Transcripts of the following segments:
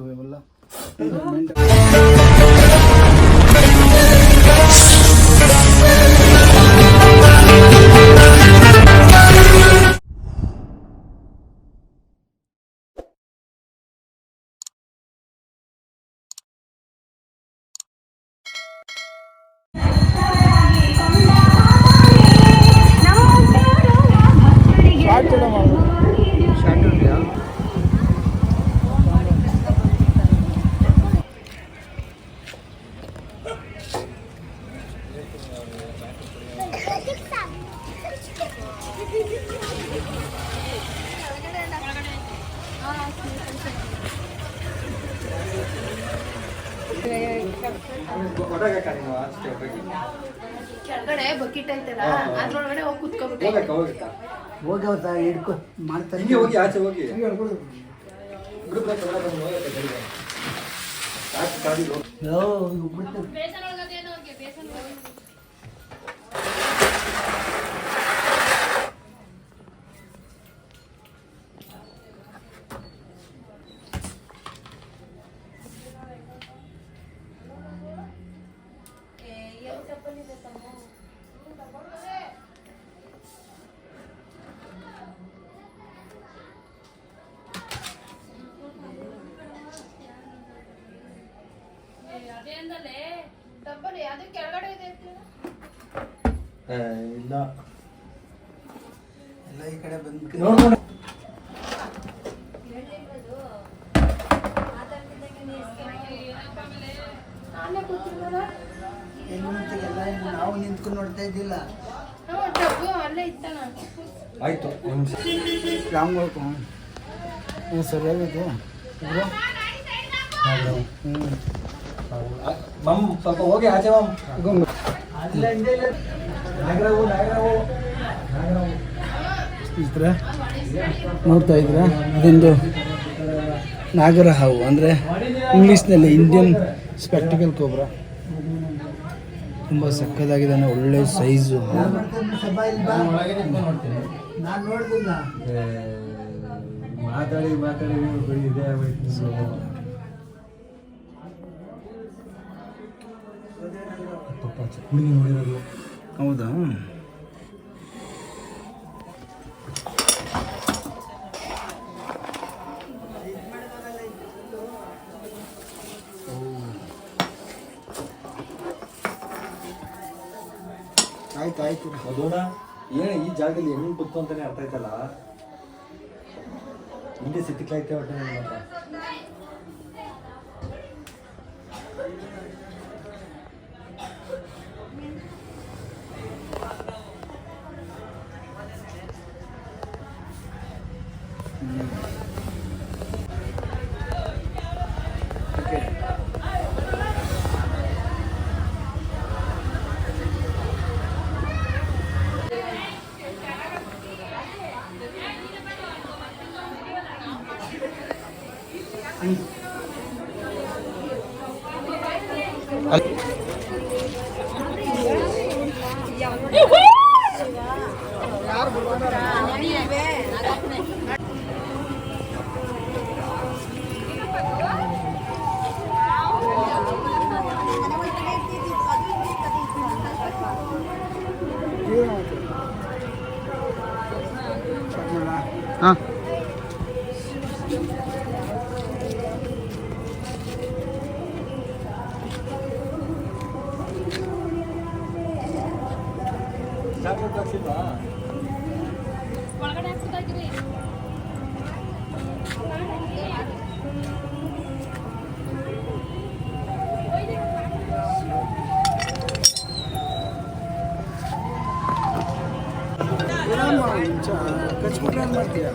বললাম ಕೆಳಗಡೆ ಬಕೆಟ್ ಐತಲ್ಲ ಅದ್ರೊಳಗಡೆ ಹೋಗಿ ಕುತ್ಕೋಬಿಟ್ಟೆ. ಹೋಗಿ ಹೋಗಿ ಹಿಡ್ಕೊ ಮಾಡ್ತಾರೆ. ಹಿಂಗೆ ಹೋಗಿ ಆಚೆ ಹೋಗಿ. ಗ್ರೂಪ್ ಇಲ್ಲ. ಎಲ್ಲ ಈ ಕಡೆ ಬಂದು ನೋಡ್ಕೊಂಡು ನಾವು ನಿಂತ್ಕೊಂಡು ನೋಡ್ತಾ ಇದ್ದಿಲ್ಲ. ಆಯ್ತು ರಾಮ್ ಹ್ಞೂ ಇಬ್ರು? ಹ್ಞೂ ಮಮ್ ಸ್ವಲ್ಪ ಹೋಗಿ ಆಚೆ ಮಮ್. ಅಲ್ಲ ನೋಡ್ತಾ ಇದ್ರ ಇದೊಂದು ನಾಗರ ಹಾವು ಅಂದರೆ ಇಂಗ್ಲೀಷ್ನಲ್ಲಿ ಇಂಡಿಯನ್ ಸ್ಪೆಕ್ಟಿಕಲ್ ಕೋಬ್ರಾ ತುಂಬ ಸಕ್ಕದಾಗಿದ್ದಾನೆ ಒಳ್ಳೆ ಸೈಜು ಮಾತಾಡಿ ಮಾತಾಡಿ ನೋಡಿರೋದು. ಹೌದಾ? ಆಯ್ತು ಆಯ್ತು. ಅದೋಣ ಏನು ಈ ಜಾಗದಲ್ಲಿ ಹೆಂಗೆ ಬಿತ್ತು ಅಂತಾನೆ ಅರ್ಥ ಆಯ್ತಲ್ಲ? ಹಿಂದೆ ಸಿಟ್ಟಿಕ್ಲಾಯ್ತೆ ಒಟ್ಟೆ ನನ್ನ Mm-hmm. 어. 진짜. ಕಚ್ಬಿಟ್ರೆ ಏನು ಮಾಡ್ತೀಯ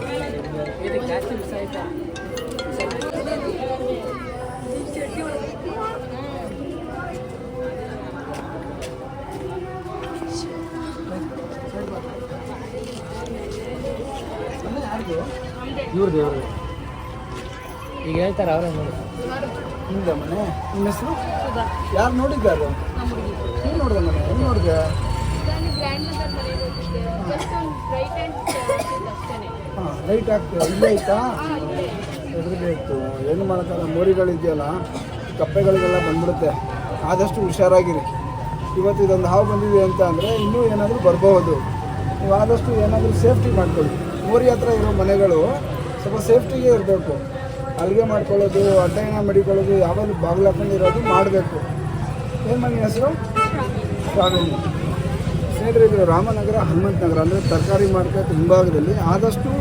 ಇವ್ರದ್ದು ಇವ್ರದ್ದು ಈಗ ಹೇಳ್ತಾರೆ ಅವರೇ ನೋಡಿ. ನಿಮ್ದ ಮನೆ? ನಿಮ್ಮ ಹೆಸರು? ಯಾರು ನೋಡಿದ್ದಾರು ನೀನು ನೋಡಿದೆ ಮನೆ? ಹೆಂಗೆ ನೋಡಿದೆ? ಹಾಂ ಲೈಟ್ ಹಾಕ್ತೀವಿ ಇಲ್ಲೇ ಆಯ್ತಾ? ಎದುರಿಗೆ ಇತ್ತು ಏನು ಮಾಡೋಕ್ಕಲ್ಲ ಮೋರಿಗಳಿದೆಯಲ್ಲ ಕಪ್ಪೆಗಳಿಗೆಲ್ಲ ಬಂದ್ಬಿಡುತ್ತೆ. ಆದಷ್ಟು ಹುಷಾರಾಗಿರಿ. ಇವತ್ತು ಇದೊಂದು ಹಾವು ಬಂದಿದೆ ಅಂತ ಅಂದರೆ ಇನ್ನೂ ಏನಾದರೂ ಬರಬಹುದು ನೀವು ಆದಷ್ಟು ಏನಾದರೂ ಸೇಫ್ಟಿ ಮಾಡ್ಕೊಳ್ಳಿ. ಮೋರಿ ಹತ್ರ ಇರೋ ಮನೆಗಳು ಸ್ವಲ್ಪ ಸೇಫ್ಟಿಗೆ ಇರಬೇಕು. ಅಲ್ಲಿಗೆ ಮಾಡ್ಕೊಳ್ಳೋದು ಅಡ್ಡಾಯನ ಮಡಿಕೊಳ್ಳೋದು ಯಾವಾಗಲೂ ಬಾಗಿಲು ಹಾಕೊಂಡಿರೋದು ಮಾಡಬೇಕು. ಏನು ಮನೆ ಹೆಸರು? ಶ್ರಾವಣಿ ಸ್ನೇಹಿತರೆ ರಾಮನಗರ ಹನುಮಂತ ನಗರ ಅಂದರೆ ತರಕಾರಿ ಮಾರ್ಕೆಟ್ ಹಿಂಭಾಗದಲ್ಲಿ ಆದಷ್ಟು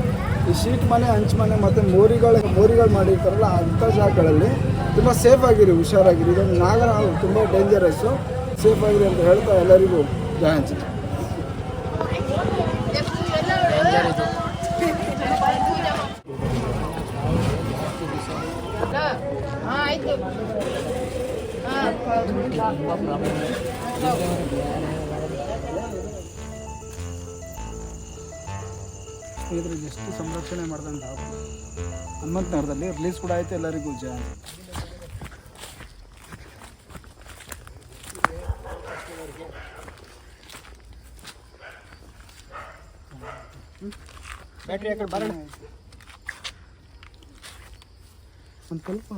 ಈ ಶೀಟ್ ಮನೆ ಹಂಚು ಮನೆ ಮತ್ತು ಮೋರಿಗಳು ಮೋರಿಗಳು ಮಾಡಿರ್ತಾರಲ್ಲ, ಅಂಥ ಜಾಗಗಳಲ್ಲಿ ತುಂಬ ಸೇಫ್ ಆಗಿರಿ ಹುಷಾರಾಗಿರಿ ಇದೊಂದು ನಾಗರ ತುಂಬ ಡೇಂಜರಸ್ಸು ಸೇಫ್ ಆಗಿರಿ ಅಂತ ಹೇಳ್ತಾ ಎಲ್ಲರಿಗೂ ಜಯ ಹಂಚಿ ಹಾ, ಆಯ್ತು. ಸ್ನೇಹಿತರೆ ಎಷ್ಟು ಸಂರಕ್ಷಣೆ ಮಾಡ್ದಂತ ಹಾವು ಹನುಮಂತ ನಗರದಲ್ಲಿ ರಿಲೀಸ್ ಕೂಡ ಆಯಿತು ಎಲ್ಲರಿಗೂ ಜಯ. ಬ್ಯಾಟ್ರಿ ಯಾಕಡೆ ಬರೋಣ. ಒಂದು ಸ್ವಲ್ಪ.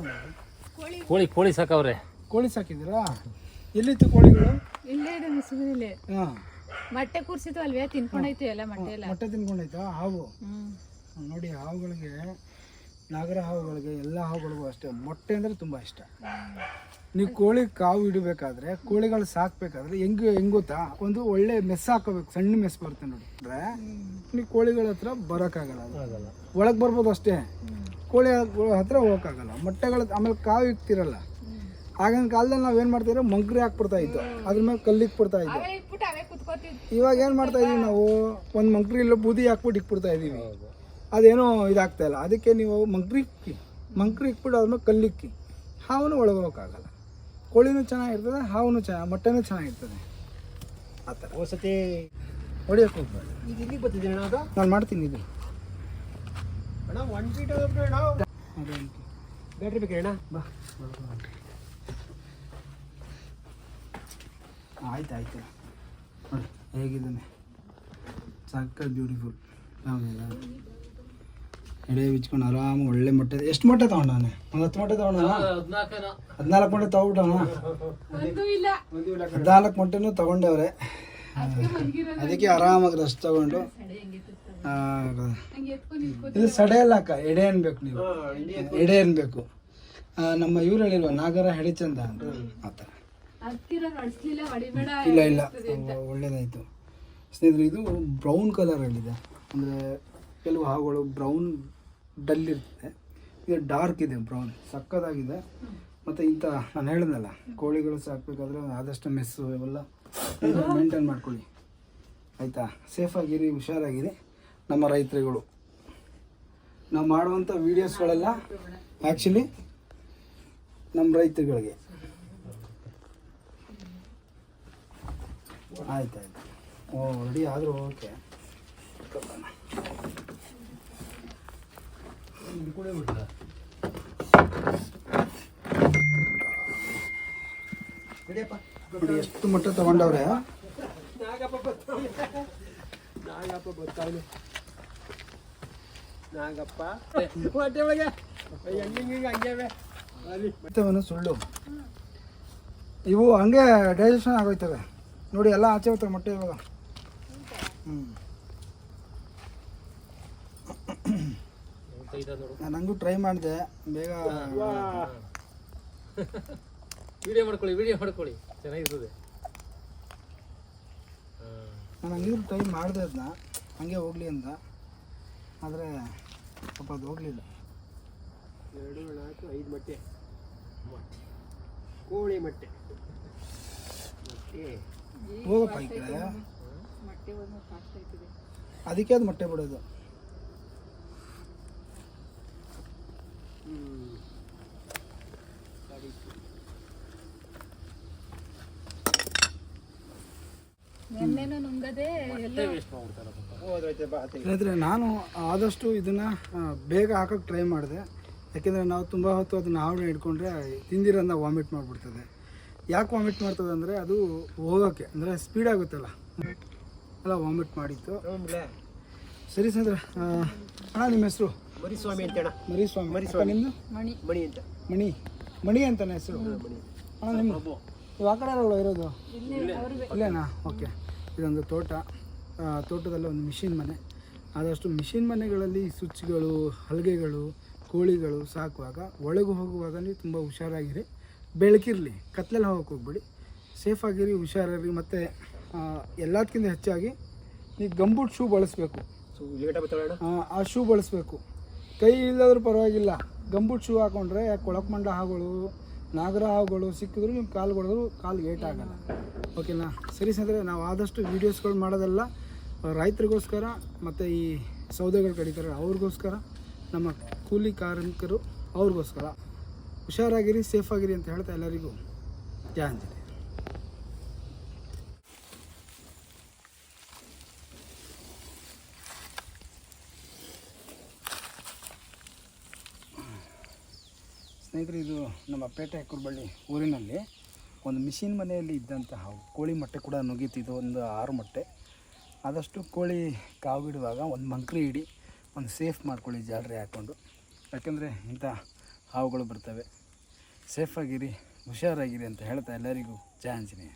ಕೋಳಿ ಕೋಳಿ ಸಾಕವ್ರೆ. ಕೋಳಿ ಸಾಕಿದ್ದೀರಾ? ಎಲ್ಲಿತ್ತು ಕೋಳಿಗಳು? ಇಲ್ಲೇ ಇದೆ ಮಿಸುವಿನಲ್ಲಿ ಹಾಂ. ಮೊಟ್ಟೆ ಕೂರ್ಸಿದ್ವು ಅಲ್ವೇ? ತಿನ್ಕೊಂಡೈತಿ ಎಲ್ಲ ಮೊಟ್ಟೆ ಎಲ್ಲ. ಮೊಟ್ಟೆ ತಿನ್ಕೊಂಡೈತಾ ಹಾವು. ನೋಡಿ ಹಾವುಗಳಿಗೆ ನಾಗರ ಹಾವುಗಳಿಗೆ ಎಲ್ಲ ಹಾವುಗಳಿಗೂ ಅಷ್ಟೇ. ಮೊಟ್ಟೆ ಅಂದರೆ ತುಂಬ ಇಷ್ಟ. ನೀವು ಕೋಳಿ ಕಾವು ಇಡಬೇಕಾದ್ರೆ ಕೋಳಿಗಳು ಸಾಕ್ಬೇಕಾದ್ರೆ ಹೆಂಗೆ ಹೆಂಗ್ ಗೊತ್ತಾ? ಒಂದು ಒಳ್ಳೆ ಮೆಸ್ ಹಾಕೋಬೇಕು. ಸಣ್ಣ ಮೆಸ್ ಬರುತ್ತೆ ನೋಡಿ. ಅಂದ್ರೆ ನೀವು ಕೋಳಿಗಳ ಹತ್ರ ಬರೋಕ್ಕಾಗಲ್ಲ ಅದು. ಒಳಗೆ ಬರ್ಬೋದು ಅಷ್ಟೇ. ಕೋಳಿ ಹತ್ರ ಹೋಗೋಕ್ಕಾಗಲ್ಲ. ಮೊಟ್ಟೆಗಳ ಆಮೇಲೆ ಕಾವು ಇಕ್ತಿರಲ್ಲ. ಆಗಿನ ಕಾಲದಲ್ಲಿ ನಾವು ಏನು ಮಾಡ್ತಿದ್ರು ಮಂಕ್ರಿ ಹಾಕ್ಬಿಡ್ತಾ ಇದ್ದೋ ಅದ್ರ ಮೇಲೆ ಕಲ್ಲಿಕ್ ಬಿಡ್ತಾ ಇದ್ದು ಇವಾಗ ಏನು ಮಾಡ್ತಾ ಇದೀವಿ ನಾವು? ಒಂದು ಮಂಕ್ರಿ ಇಲ್ಲ ಬೂದಿ ಹಾಕ್ಬಿಟ್ಟು ಇಕ್ಬಿಡ್ತಾ ಇದೀವಿ. ಅದೇನೋ ಇದಾಗ್ತಾ ಇಲ್ಲ. ಅದಕ್ಕೆ ನೀವು ಮಂಕ್ರಿ ಇಕ್ಕಿ. ಮಂಕ್ರಿ ಇಕ್ಬಿಟ್ಟು ಅದ್ಮೇಲೆ ಕಲ್ಲಿಕ್ಕಿ. ಹಾವನ್ನು ಒಳಗೆ ಹೋಗೋಕ್ಕಾಗಲ್ಲ ಕೋಳಿನೂ ಚೆನ್ನಾಗಿರ್ತದೆ ಹಾವನ್ನು ಚೆನ್ನಾಗಿ ಮೊಟ್ಟೆನೂ ಚೆನ್ನಾಗಿರ್ತದೆ ಆ ಥರ. ವಸತಿ ಹೊಡಿಯೋಕೆ ಹೋಗ್ಬಾರ್ದು ಈಗ ಇಲ್ಲಿಗೆ ಬರ್ತಿದ್ದೀನಿ ನಾನು ಮಾಡ್ತೀನಿ ಇದು ಅಣ್ಣ ಒನ್ ಫೀಟ್ ಬ್ಯಾಟ್ರಿ ಬೇಕೇ ಅಣ್ಣ? ಬಾ. ಆಯ್ತು ಆಯ್ತು. ನೋಡಿ ಹೇಗಿದ್ದಾನೆ ಸಾಕ ಬ್ಯೂಟಿಫುಲ್ ಎಡೆ ಬಿಚ್ಕೊಂಡು ಆರಾಮ ಒಳ್ಳೆ ಮೊಟ್ಟೆ ಎಷ್ಟು ಮೊಟ್ಟೆ ತಗೊಂಡ ನಾನು? ಒಂದು ಹತ್ತು ಮೊಟ್ಟೆ ತಗೊಂಡ ಹದಿನಾಲ್ಕು ಮೊಟ್ಟೆ ಇಲ್ಲ. ಹದಿನಾಲ್ಕು ಮೊಟ್ಟೆನೂ ತಗೊಂಡವ್ರೆ. ಅದಕ್ಕೆ ಆರಾಮಾಗಿ ರಸ್ಟ್ ತಗೊಂಡು. ಆ, ಹಂಗೆ ಎತ್ಕೊಂಡು ಇದು ಸಡೆ ಅಲ್ಲ ಅಕ್ಕ ಎಡೆ ಅನ್ಬೇಕು ನೀವು. ಎಡೆ ಅನ್ಬೇಕು. ನಮ್ಮ ಇವ್ರು ಹೇಳಿಲ್ವ ನಾಗರ ಹೆಡಿಚಂದ ಅಂತ? ಆ ಥರ. ಇಲ್ಲ ಇಲ್ಲ. ಒಳ್ಳೇದಾಯಿತು. ಸ್ನೇಹಿತರೆ ಇದು ಬ್ರೌನ್ ಕಲರಲ್ಲಿದೆ ಅಂದರೆ ಕೆಲವು ಹಾವುಗಳು ಬ್ರೌನ್ ಡಲ್ ಇರ್ತದೆ ಇದು ಡಾರ್ಕ್ ಇದೆ ಬ್ರೌನ್ ಸಕ್ಕದಾಗಿದೆ. ಮತ್ತು ಇಂಥ ನಾನು ಹೇಳಿದ್ನಲ್ಲ ಕೋಳಿಗಳು ಸಾಕಬೇಕಾದ್ರೆ ಆದಷ್ಟು ಮೆಸ್ಸು ಇವೆಲ್ಲ ಮೇಂಟೈನ್ ಮಾಡ್ಕೊಳ್ಳಿ. ಆಯಿತಾ? ಸೇಫಾಗಿರಿ ಹುಷಾರಾಗಿರಿ ನಮ್ಮ ರೈತರುಗಳು. ನಾವು ಮಾಡುವಂಥ ವೀಡಿಯೋಸ್ಗಳೆಲ್ಲ ಆ್ಯಕ್ಚುಲಿ ನಮ್ಮ ರೈತರುಗಳಿಗೆ. ಆಯ್ತು ಆಯ್ತು ಓ ರೆಡಿ ಆದರೂ ಓಕೆ ನೋಡಿ ಎಷ್ಟು ಮಟ್ಟ ತಗೊಂಡವ್ರೆ? ನಾಗಪ್ಪ ನಾಗಪ್ಪ ಬರ್ತಾವನೆ ನಾಗಪ್ಪ. ಹೊಟ್ಟೆ ಒಳಗೆ. ಹೆಂಗೆ ಹಂಗೆ ಅಲ್ಲಿ. ಮತ್ತವನು ಸುಳ್ಳು. ಇವು ಹಂಗೆ ಡೈಜೆಷನ್ ಆಗೋಯ್ತವೆ. ನೋಡಿ ಎಲ್ಲ ಆಚೆ ಹೋಗ್ತಾರೆ ಮೊಟ್ಟೆ ಇವಾಗ. ಹ್ಞೂ ನಾನು ಹಂಗೂ ಟ್ರೈ ಮಾಡಿದೆ. ಬೇಗ ವಿಡಿಯೋ ಮಾಡ್ಕೊಳ್ಳಿ ವಿಡಿಯೋ ಮಾಡ್ಕೊಳ್ಳಿ. ಚೆನ್ನಾಗಿರ್ತದೆ. ನಾನು ಹಂಗಿದ್ರು ಟ್ರೈ ಮಾಡಿದೆ ಅದನ್ನ ಹಂಗೆ ಹೋಗಲಿ ಅಂತ ಆದರೆ ಪಾಪ ಅದು ಹೋಗಲಿಲ್ಲ. ಎರಡು ನಾಲ್ಕು ಐದು ಮೊಟ್ಟೆ. ಮೊಟ್ಟೆ. ಕೋಳಿ ಮೊಟ್ಟೆ. ಮೊಟ್ಟೆ. ಹೋಗಪ್ಪ ಅದಕ್ಕೆ ಅದು ಮೊಟ್ಟೆ ಬಿಡೋದು. ನಾನು ಆದಷ್ಟು ಇದನ್ನು ಬೇಗ ಹಾಕೋಕ್ಕೆ ಟ್ರೈ ಮಾಡಿದೆ. ಯಾಕೆಂದರೆ ನಾವು ತುಂಬ ಹೊತ್ತು ಅದನ್ನು ಹಾವನ್ನ ಇಟ್ಕೊಂಡ್ರೆ ತಿಂದಿರೋದನ್ನ ವಾಮಿಟ್ ಮಾಡಿಬಿಡ್ತದೆ. ಯಾಕೆ ವಾಮಿಟ್ ಮಾಡ್ತದೆ ಅಂದರೆ ಅದು ಹೋಗೋಕ್ಕೆ ಅಂದರೆ ಸ್ಪೀಡ್ ಆಗುತ್ತಲ್ಲ. ಅಲ್ಲ ವಾಮಿಟ್ ಮಾಡಿತ್ತು. ಸರಿ ಸಂದ್ರ ಅಣ್ಣ ನಿಮ್ಮ ಹೆಸರು? ಮರಿಸ್ವಾಮಿ ಅಂತೇಣ ಮರಿಸ್ವಾಮಿ. ಮರಿಸ್ವಾಮಿ. ನಿಮ್ಮದು ಮಣಿ. ಮಣಿ ಅಂತ. ಮಣಿ. ಮಣಿ ಅಂತಾನೆ ಹೆಸರು. ಅಣ್ಣ ನಿಮ್ಮ ನೀವು ಆ ಕಡೆ ಇರೋದು? ಇಲ್ಲೇನಾ? ಓಕೆ. ಇದೊಂದು ತೋಟ. ತೋಟದಲ್ಲಿ ಒಂದು ಮಿಷಿನ್ ಮನೆ. ಆದಷ್ಟು ಮಿಷಿನ್ ಮನೆಗಳಲ್ಲಿ ಸ್ವಿಚ್ಗಳು ಹಲಗೆಗಳು ಕೋಳಿಗಳು ಸಾಕುವಾಗ ಒಳಗೆ ಹೋಗುವಾಗ ನೀವು ತುಂಬ ಹುಷಾರಾಗಿರಿ. ಬೆಳಕಿರಲಿ ಕತ್ಲಲ್ಲಿ ಹೋಗಕ್ಕೆ ಹೋಗ್ಬೇಡಿ. ಸೇಫಾಗಿರಿ ಹುಷಾರಿರಿ ಮತ್ತು ಎಲ್ಲದಕ್ಕಿಂತ ಹೆಚ್ಚಾಗಿ ನೀವು ಗಂಬೂಟ್ ಶೂ ಬಳಸಬೇಕು. ಆ, ಶೂ ಬಳಸಬೇಕು. ಕೈ ಇಲ್ಲದ್ರೂ ಪರವಾಗಿಲ್ಲ. ಗಂಬೂಟ್ ಶೂ ಹಾಕೊಂಡ್ರೆ ಕೊಳಕಮಂಡ ಹಾವುಗಳು ನಾಗರ ಹಾವುಗಳು ಸಿಕ್ಕಿದ್ರು ನಿಮ್ಮ ಕಾಲು ಹೊಡೆದ್ರು ಕಾಲು ಏಟ್ ಆಗಲ್ಲ. ಓಕೆನಾ ಸರಿ ಸಂದರೆ ನಾವು ಆದಷ್ಟು ವೀಡಿಯೋಸ್ಗಳು ಮಾಡೋದೆಲ್ಲ. ರೈತರಿಗೋಸ್ಕರ ಮತ್ತು ಈ ಸೌದೆಗಳು ಕಡಿತಾರೆ ಅವ್ರಿಗೋಸ್ಕರ ನಮ್ಮ ಕೂಲಿ ಕಾರ್ಮಿಕರು ಅವ್ರಿಗೋಸ್ಕರ. ಹುಷಾರಾಗಿರಿ ಸೇಫ್ ಆಗಿರಿ ಅಂತ ಹೇಳ್ತಾ ಎಲ್ಲರಿಗೂ ಜಯ ಅಂಜಲಿ. ಸ್ನೇಹಿತರೆ, ಇದು ನಮ್ಮ ಪೇಟೆ ಕುರ್ಬಳ್ಳಿ ಊರಿನಲ್ಲಿ ಒಂದು ಮಿಷಿನ್ ಮನೆಯಲ್ಲಿ ಇದ್ದಂತಹ ಕೋಳಿ ಮೊಟ್ಟೆ ಕೂಡ ನುಗ್ಗಿತ್ತಿದ್ದು ಒಂದು ಆರು ಮೊಟ್ಟೆ. ಆದಷ್ಟು ಕೋಳಿ ಕಾವಿಡುವಾಗ ಒಂದು ಮಂಕ್ರಿ ಇಡಿ ಒಂದು ಸೇಫ್ ಮಾಡ್ಕೊಳ್ಳಿ ಜಾಲರಿ ಹಾಕ್ಕೊಂಡು. ಯಾಕೆಂದರೆ ಇಂಥ ಹಾವುಗಳು ಬರ್ತವೆ. ಸೇಫಾಗಿರಿ ಹುಷಾರಾಗಿರಿ ಅಂತ ಹೇಳ್ತಾ ಎಲ್ಲರಿಗೂ. ಜಯ ಆಂಜನೇಯ.